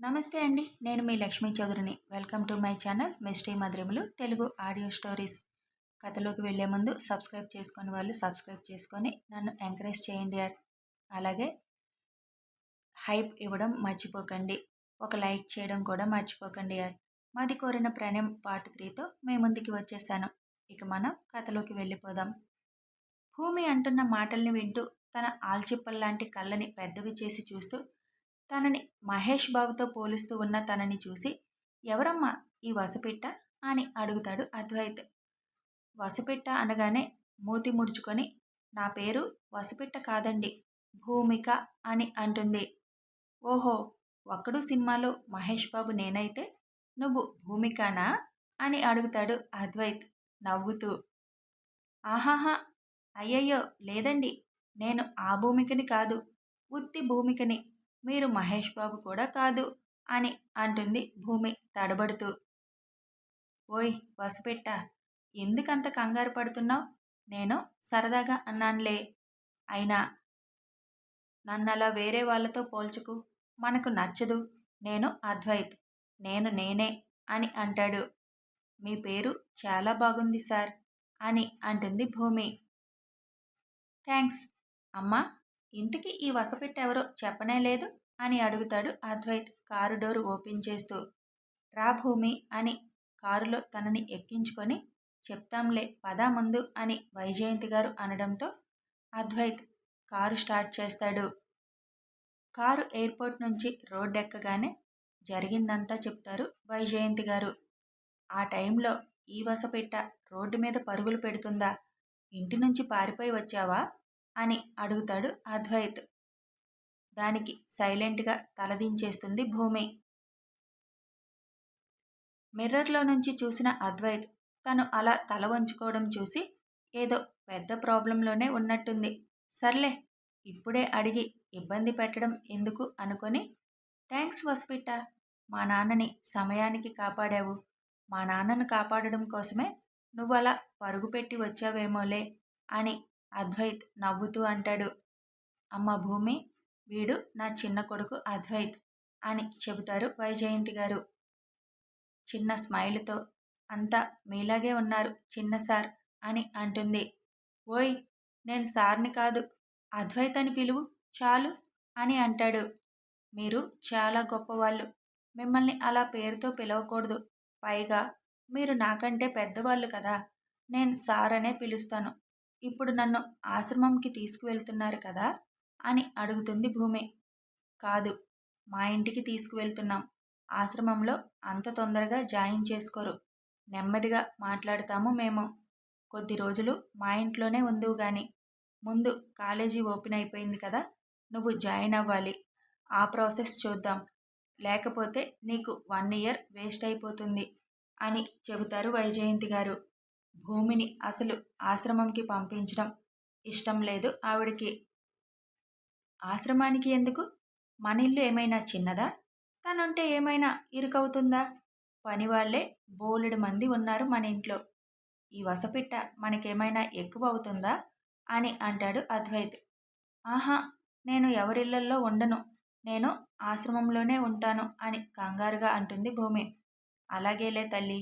నమస్తే అండి నేను మీ Lakshmi చౌదరిని. Welcome to my channel mystery మధురిములు Telugu audio stories. కథలోకి వెళ్ళే ముందు సబ్స్క్రైబ్ చేసుకుని వాళ్ళు సబ్స్క్రైబ్ చేసుకొని నన్ను ఎంకరేజ్ చేయండి యార్. అలాగే హైప్ ఇవ్వడం మర్చిపోకండి. ఒక లైక్ చేయడం కూడా మర్చిపోకండి యార్. మాది కోరిన ప్రణయం పార్ట్ త్రీతో మీ ముందుకి వచ్చేసాను. ఇక మనం కథలోకి వెళ్ళిపోదాం. భూమి అంటున్న మాటల్ని వింటూ తన ఆల్చిప్పల్లాంటి కళ్ళని పెద్దవి చేసి చూస్తూ తనని మహేష్ బాబుతో పోలుస్తూ ఉన్న తనని చూసి ఎవరమ్మా ఈ వసపిట్ట? అని అడుగుతాడు అద్వైత్. వసపిట్ట అనగానే మూతి ముడుచుకొని నా పేరు వసపిట్ట కాదండి భూమిక అని అంటుంది. ఓహో ఒక్కడు సినిమాలో మహేష్ బాబు నేనైతే నువ్వు భూమికానా? అని అడుగుతాడు అద్వైత్ నవ్వుతూ. ఆహాహా అయ్యయ్యో లేదండి నేను ఆ భూమికని కాదు ఉత్తి భూమికని మీరు మహేష్ బాబు కూడా కాదు అని అంటుంది భూమి తడబడుతూ. ఓయ్ వసపెట్ట ఎందుకంత కంగారు పడుతున్నావు? నేను సరదాగా అన్నానులే. అయినా నన్నలా వేరే వాళ్ళతో పోల్చుకు మనకు నచ్చదు. నేను అద్వైత్ నేను నేనే అని అంటాడు. మీ పేరు చాలా బాగుంది సార్ అని అంటుంది భూమి. థ్యాంక్స్ అమ్మా. ఇంతకీ ఈ వసపెట్టెవరో చెప్పనే లేదు? అని అడుగుతాడు అద్వైత్ కారు డోర్ ఓపెన్ చేస్తూ. రా భూమి అని కారులో తనని ఎక్కించుకొని చెప్తాంలే పదా ముందు అని వైజయంతి గారు అనడంతో అద్వైత్ కారు స్టార్ట్ చేస్తాడు. కారు ఎయిర్పోర్ట్ నుంచి రోడ్ ఎక్కగానే జరిగిందంతా చెప్తారు వైజయంతి గారు. ఆ టైంలో ఈ వసపెట్ట రోడ్డు మీద పరుగులు పెడుతుందా? ఇంటి నుంచి పారిపోయి వచ్చావా? అని అడుగుతాడు అద్వైత్. దానికి సైలెంట్గా తలదించేస్తుంది భూమి. మిర్రర్లో నుంచి చూసిన అద్వైత్ తను అలా తల వంచుకోవడం చూసి ఏదో పెద్ద ప్రాబ్లంలోనే ఉన్నట్టుంది. సర్లే ఇప్పుడే అడిగి ఇబ్బంది పెట్టడం ఎందుకు అనుకొని థ్యాంక్స్ వస్పిట్ట మా నాన్నని సమయానికి కాపాడావు. మా నాన్నను కాపాడడం కోసమే నువ్వు అలా పరుగు పెట్టి వచ్చావేమోలే అని అద్వైత్ నవ్వుతూ అంటాడు. అమ్మ భూమి వీడు నా చిన్న కొడుకు అద్వైత్ అని చెబుతారు వైజయంతి గారు. చిన్న స్మైల్తో అంతా మీలాగే ఉన్నారు చిన్న సార్ అని అంటుంది. ఓయ్ నేను సార్ని కాదు అద్వైత్ అని పిలువు చాలు అని అంటాడు. మీరు చాలా గొప్పవాళ్ళు మిమ్మల్ని అలా పేరుతో పిలవకూడదు. పైగా మీరు నాకంటే పెద్దవాళ్ళు కదా నేను సార్ అనే పిలుస్తాను. ఇప్పుడు నన్ను ఆశ్రమంకి తీసుకువెళ్తున్నారు కదా అని అడుగుతుంది భూమి. కాదు మా ఇంటికి తీసుకువెళ్తున్నాం. ఆశ్రమంలో అంత తొందరగా జాయిన్ చేసుకోరు. నెమ్మదిగా మాట్లాడతాము మేము. కొద్ది రోజులు మా ఇంట్లోనే ఉందువు గాని. ముందు కాలేజీ ఓపెన్ అయిపోయింది కదా నువ్వు జాయిన్ అవ్వాలి. ఆ ప్రాసెస్ చూద్దాం. లేకపోతే నీకు వన్ ఇయర్ వేస్ట్ అయిపోతుంది అని చెబుతారు వైజయంతి గారు. భూమిని అసలు ఆశ్రమంకి పంపించడం ఇష్టం లేదు. ఆవిడకి ఆశ్రమానికి ఎందుకు? మన ఇల్లు ఏమైనా చిన్నదా? తనుంటే ఏమైనా ఇరుకవుతుందా? పని వాళ్ళే బోలెడు మంది ఉన్నారు మన ఇంట్లో. ఈ వసపిట్ట మనకేమైనా ఎక్కువ అవుతుందా అని అంటాడు అద్వైత్. ఆహా నేను ఎవరిళ్ళల్లో ఉండను. నేను ఆశ్రమంలోనే ఉంటాను అని కంగారుగా అంటుంది భూమి. అలాగేలే తల్లి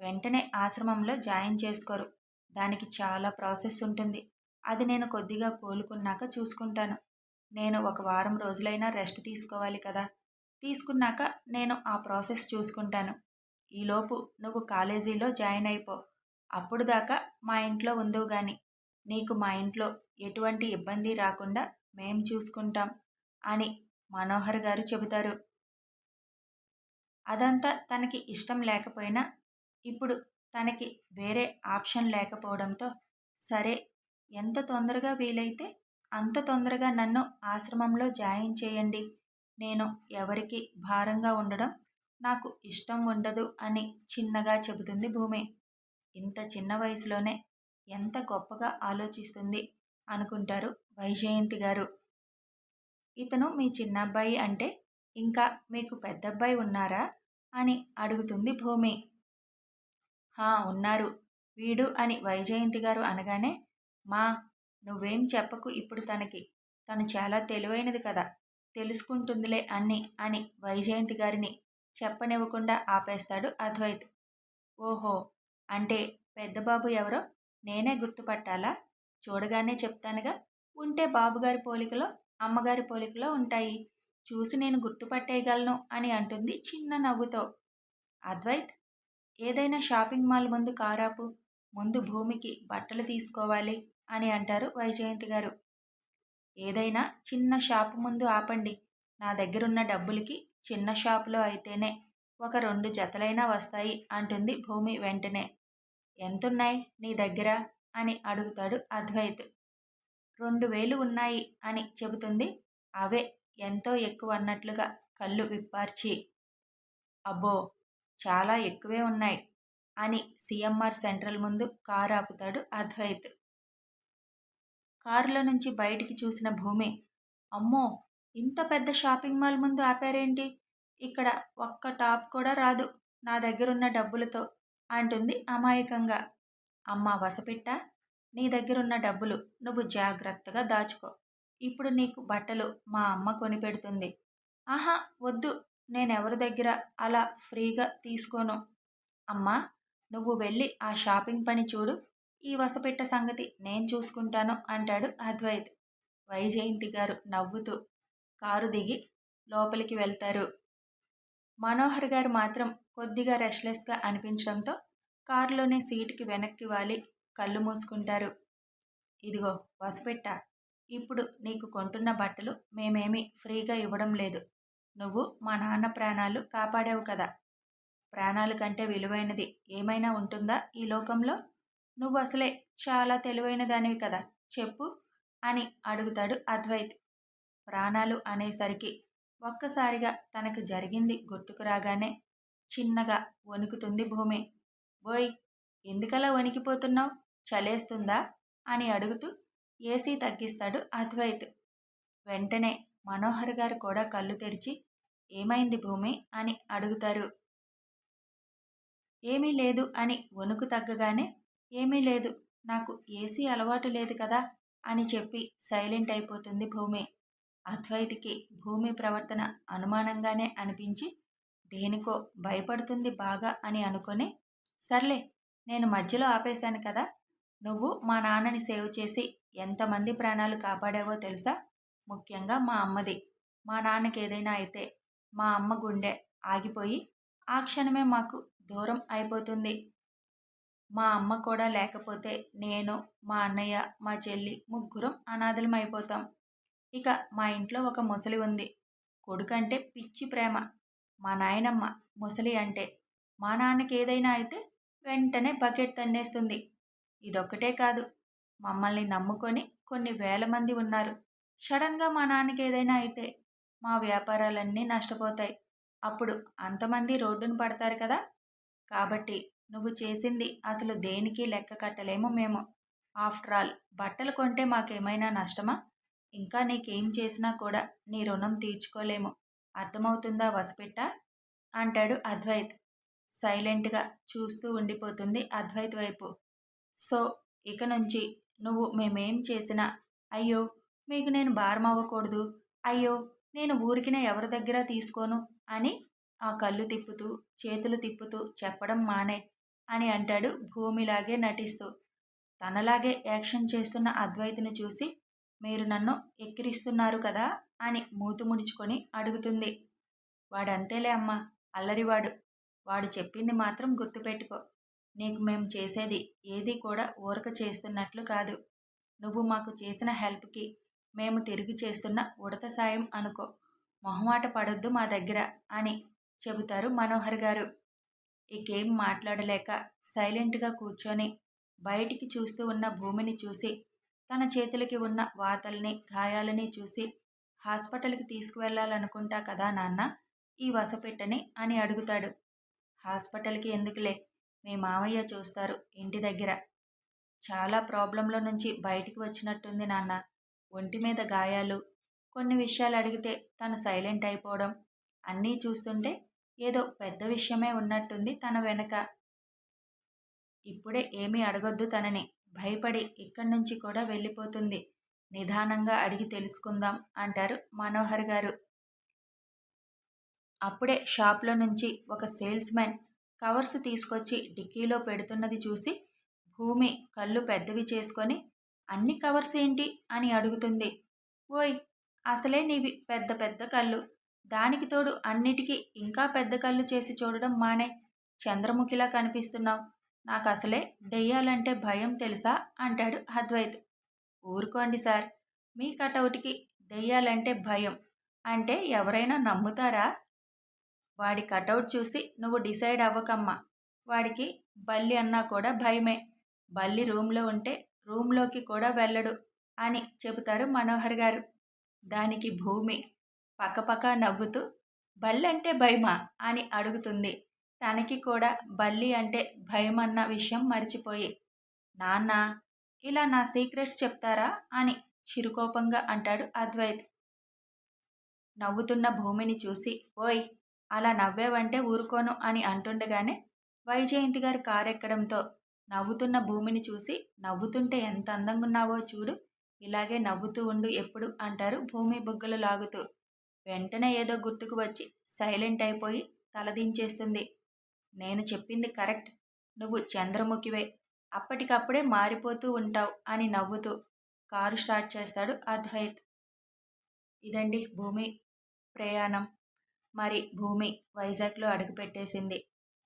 వెంటనే ఆశ్రమంలో జాయిన్ చేసుకోరు. దానికి చాలా ప్రాసెస్ ఉంటుంది. అది నేను కొద్దిగా కోలుకున్నాక చూసుకుంటాను. నేను ఒక వారం రోజులైనా రెస్ట్ తీసుకోవాలి కదా. తీసుకున్నాక నేను ఆ ప్రాసెస్ చూసుకుంటాను. ఈలోపు నువ్వు కాలేజీలో జాయిన్ అయిపో. అప్పుడు దాకా మా ఇంట్లో ఉందవు గాని నీకు మా ఇంట్లో ఎటువంటి ఇబ్బంది రాకుండా మేం చూసుకుంటాం అని మనోహర్ గారు చెబుతారు. అదంతా తనకి ఇష్టం లేకపోయినా ఇప్పుడు తనకి వేరే ఆప్షన్ లేకపోవడంతో సరే ఎంత తొందరగా వీలైతే అంత తొందరగా నన్ను ఆశ్రమంలో జాయిన్ చేయండి. నేను ఎవరికి భారంగా ఉండడం నాకు ఇష్టం ఉండదు అని చిన్నగా చెబుతుంది భూమి. ఇంత చిన్న వయసులోనే ఎంత గొప్పగా ఆలోచిస్తుంది అనుకుంటారు వైజయంతి గారు. ఇతను మీ చిన్నబ్బాయి అంటే ఇంకా మీకు పెద్దబ్బాయి ఉన్నారా? అని అడుగుతుంది భూమి. హా ఉన్నారు. వీడు అని వైజయంతి గారు అనగానే మా నువ్వేం చెప్పకు ఇప్పుడు తనకి. తను చాలా తెలివైనది కదా తెలుసుకుంటుందిలే అన్ని అని వైజయంతి గారిని చెప్పనివ్వకుండా ఆపేస్తాడు అద్వైత్. ఓహో అంటే పెద్దబాబు ఎవరో నేనే గుర్తుపట్టాలా? చూడగానే చెప్తానుగా ఉంటే బాబుగారి పోలికలో అమ్మగారి పోలికలో ఉంటాయి. చూసి నేను గుర్తుపట్టేయగలను అని అంటుంది చిన్న నవ్వుతో. అద్వైత్ ఏదైనా షాపింగ్ మాల్ ముందు కారాపు ముందు భూమికి బట్టలు తీసుకోవాలి అని అంటారు వైజయంతి గారు. ఏదైనా చిన్న షాపు ముందు ఆపండి. నా దగ్గరున్న డబ్బులకి చిన్న షాపులో అయితేనే ఒక రెండు జతలైనా వస్తాయి అంటుంది భూమి వెంటనే. ఎంతున్నాయి నీ దగ్గర అని అడుగుతాడు అద్వైత్. రెండు వేలు ఉన్నాయి అని చెబుతుంది. అవే ఎంతో ఎక్కువ అన్నట్లుగా కళ్ళు విప్పార్చి. అబ్బో! చాలా ఎక్కువే ఉన్నాయి అని సిఎంఆర్ సెంట్రల్ ముందు కారు ఆపుతాడు అద్వైత్. కారులో నుంచి బయటికి చూసిన భూమి అమ్మో! ఇంత పెద్ద షాపింగ్ మాల్ ముందు ఆపారేంటి? ఇక్కడ ఒక్క టాప్ కూడా రాదు నా దగ్గరున్న డబ్బులతో అంటుంది అమాయకంగా. అమ్మ వసపిట్ట? నీ దగ్గరున్న డబ్బులు నువ్వు జాగ్రత్తగా దాచుకో. ఇప్పుడు నీకు బట్టలు మా అమ్మ కొనిపెడుతుంది ఆహా వద్దు నేనెవరి దగ్గర అలా ఫ్రీగా తీసుకోను. అమ్మా నువ్వు వెళ్ళి ఆ షాపింగ్ పని చూడు. ఈ వసపెట్ట సంగతి నేను చూసుకుంటాను అంటాడు అద్వైత్. వైజయంతి గారు నవ్వుతూ కారు దిగి లోపలికి వెళ్తారు. మనోహర్ గారు మాత్రం కొద్దిగా రెస్ట్లెస్గా అనిపించడంతో కారులోనే సీటుకి వెనక్కి వాలి కళ్ళు మూసుకుంటారు. ఇదిగో వసపెట్ట ఇప్పుడు నీకు కొంటున్న బట్టలు మేమేమీ ఫ్రీగా ఇవ్వడం లేదు. నువ్వు మా నాన్న ప్రాణాలు కాపాడావు కదా. ప్రాణాల కంటే విలువైనది ఏమైనా ఉంటుందా ఈ లోకంలో? నువ్వు అసలే చాలా తెలివైన దానివి కదా. చెప్పు అని అడుగుతాడు అద్వైత్. ప్రాణాలు అనేసరికి ఒక్కసారిగా తనకు జరిగింది గుర్తుకు రాగానే చిన్నగా వణుకుతుంది భూమి. బోయ్ ఎందుకలా వణికిపోతున్నావు? చలేస్తుందా? అని అడుగుతూ ఏసీ తగ్గిస్తాడు అద్వైత్. వెంటనే మనోహర్ గారు కూడా కళ్ళు తెరిచి ఏమైంది భూమి? అని అడుగుతారు. ఏమీ లేదు అని వణుకు తగ్గగానే ఏమీ లేదు నాకు ఏసీ అలవాటు లేదు కదా అని చెప్పి సైలెంట్ అయిపోతుంది భూమి. అద్వైతికి భూమి ప్రవర్తన అనుమానంగానే అనిపించి దేనికో భయపడుతుంది బాగా అని అనుకొని సర్లే నేను మధ్యలో ఆపేశాను కదా నువ్వు మా నాన్నని సేవ్ చేసి ఎంతమంది ప్రాణాలు కాపాడావో తెలుసా? ముఖ్యంగా మా అమ్మది. మా నాన్నకి ఏదైనా అయితే మా అమ్మ గుండె ఆగిపోయి ఆ క్షణమే మాకు దూరం అయిపోతుంది. మా అమ్మ కూడా లేకపోతే నేను మా అన్నయ్య మా చెల్లి ముగ్గురం అనాథలం అయిపోతాం ఇక మా ఇంట్లో ఒక ముసలి ఉంది. కొడుకంటే పిచ్చి ప్రేమ. మా నాయనమ్మ ముసలి అంటే మా నాన్నకి ఏదైనా అయితే వెంటనే బకెట్ తన్నేస్తుంది. ఇదొక్కటే కాదు మమ్మల్ని నమ్ముకొని కొన్ని వేల మంది ఉన్నారు. సడన్గా మా నాన్నకి ఏదైనా అయితే మా వ్యాపారాలన్నీ నష్టపోతాయి. అప్పుడు అంతమంది రోడ్డును పడతారు కదా! కాబట్టి నువ్వు చేసింది అసలు దేనికి లెక్క కట్టలేము మేము. ఆఫ్టర్ ఆల్ బట్టలు కొంటే మాకేమైనా నష్టమా? ఇంకా నీకేం చేసినా కూడా నీ రుణం తీర్చుకోలేము. అర్థమవుతుందా వసపెట్ట? అంటాడు అద్వైత్. సైలెంట్గా చూస్తూ ఉండిపోతుంది అద్వైత్ వైపు. సో ఇక నుంచి నువ్వు మేమేం చేసినా అయ్యో మీకు నేను భారం అవ్వకూడదు అయ్యో నేను ఊరికినే ఎవరి దగ్గర తీసుకోను అని ఆ కళ్ళు తిప్పుతూ చేతులు తిప్పుతూ చెప్పడం మానే అని అంటాడు భూమిలాగే నటిస్తూ. తనలాగే యాక్షన్ చేస్తున్న అద్వైతుని చూసి మీరు నన్ను ఎక్కిరిస్తున్నారు కదా అని మూతు ముడుచుకొని అడుగుతుంది. వాడంతేలే అమ్మా అల్లరివాడు. వాడు చెప్పింది మాత్రం గుర్తుపెట్టుకో. నీకు మేము చేసేది ఏది కూడా ఊరక చేస్తున్నట్లు కాదు. నువ్వు మాకు చేసిన హెల్ప్కి మేము తిరిగి చేస్తున్న ఉడత సాయం అనుకో. మొహమాట పడొద్దు మా దగ్గర అని చెబుతారు మనోహర్ గారు. ఇకేం మాట్లాడలేక సైలెంట్గా కూర్చొని బయటికి చూస్తూ ఉన్న భూమిని చూసి తన చేతులకి ఉన్న వాతల్ని గాయాలని చూసి హాస్పిటల్కి తీసుకువెళ్ళాలనుకుంటా కదా నాన్న? ఈ వసపెట్టని అని అడుగుతాడు. హాస్పిటల్కి ఎందుకులే? మీ మామయ్య చూస్తారు ఇంటి దగ్గర. చాలా ప్రాబ్లంలో నుంచి బయటికి వచ్చినట్టుంది నాన్న. ఒంటి మీద గాయాలు కొన్ని విషయాలు అడిగితే తను సైలెంట్ అయిపోవడం అన్నీ చూస్తుంటే ఏదో పెద్ద విషయమే ఉన్నట్టుంది తన వెనక. ఇప్పుడే ఏమీ అడగొద్దు తనని. భయపడి ఇక్కడి నుంచి కూడా వెళ్ళిపోతుంది. నిదానంగా అడిగి తెలుసుకుందాం అంటారు మనోహర్ గారు. అప్పుడే షాప్లో నుంచి ఒక సేల్స్ మ్యాన్ కవర్స్ తీసుకొచ్చి డిక్కీలో పెడుతున్నది చూసి భూమి కళ్ళు పెద్దవి చేసుకొని అన్ని కవర్స్ ఏంటి? అని అడుగుతుంది. ఓయ్ అసలే నీవి పెద్ద పెద్ద కళ్ళు. దానికి తోడు అన్నిటికీ ఇంకా పెద్ద కళ్ళు చేసి చూడడం మానే. చంద్రముఖిలా కనిపిస్తున్నావు. నాకు అసలే దెయ్యాలంటే భయం తెలుసా? అంటాడు అద్వైత్. ఊరుకోండి సార్. మీ కటౌట్కి దెయ్యాలంటే భయం. అంటే ఎవరైనా నమ్ముతారా? వాడి కటౌట్ చూసి నువ్వు డిసైడ్ అవ్వకమ్మా. వాడికి బల్లి అన్నా కూడా భయమే. బల్లి రూమ్లో ఉంటే రూమ్లోకి కూడా వెళ్ళడు అని చెబుతారు మనోహర్ గారు. దానికి భూమి పక్కపక్క నవ్వుతూ బల్లంటే అంటే భయమా? అని అడుగుతుంది. తనకి కూడా బల్లి అంటే భయం అన్న విషయం మర్చిపోయి నాన్న ఇలా నా సీక్రెట్స్ చెప్తారా? అని చిరుకోపంగా అంటాడు అద్వైత్. నవ్వుతున్న భూమిని చూసి ఓయ్ అలా నవ్వేవంటే ఊరుకోను అని అంటుండగానే వైజయంతి గారు కారెక్కడంతో నవ్వుతున్న భూమిని చూసి నవ్వుతుంటే ఎంత అందంగా ఉన్నావో చూడు ఇలాగే నవ్వుతూ ఉండు ఎప్పుడు అంటారు భూమి బుగ్గలు లాగుతూ. వెంటనే ఏదో గుర్తుకు వచ్చి సైలెంట్ అయిపోయి తలదించేస్తుంది నేను చెప్పింది కరెక్ట్. నువ్వు చంద్రముఖివే. అప్పటికప్పుడే మారిపోతూ ఉంటావు అని నవ్వుతూ కారు స్టార్ట్ చేస్తాడు అద్వైత్. ఇదండి భూమి ప్రయాణం. మరి భూమి వైజాగ్లో అడుగుపెట్టేసింది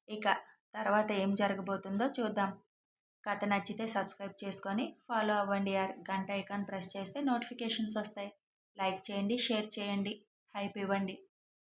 ఇక తర్వాత ఏం జరగబోతుందో చూద్దాం. కథ నచ్చితే సబ్స్క్రైబ్ చేసుకొని ఫాలో అవ్వండి యార్ గంట ఐకాన్ ప్రెస్ చేస్తే నోటిఫికేషన్స్ వస్తాయి. లైక్ చేయండి షేర్ చేయండి. హైప్ ఇవ్వండి.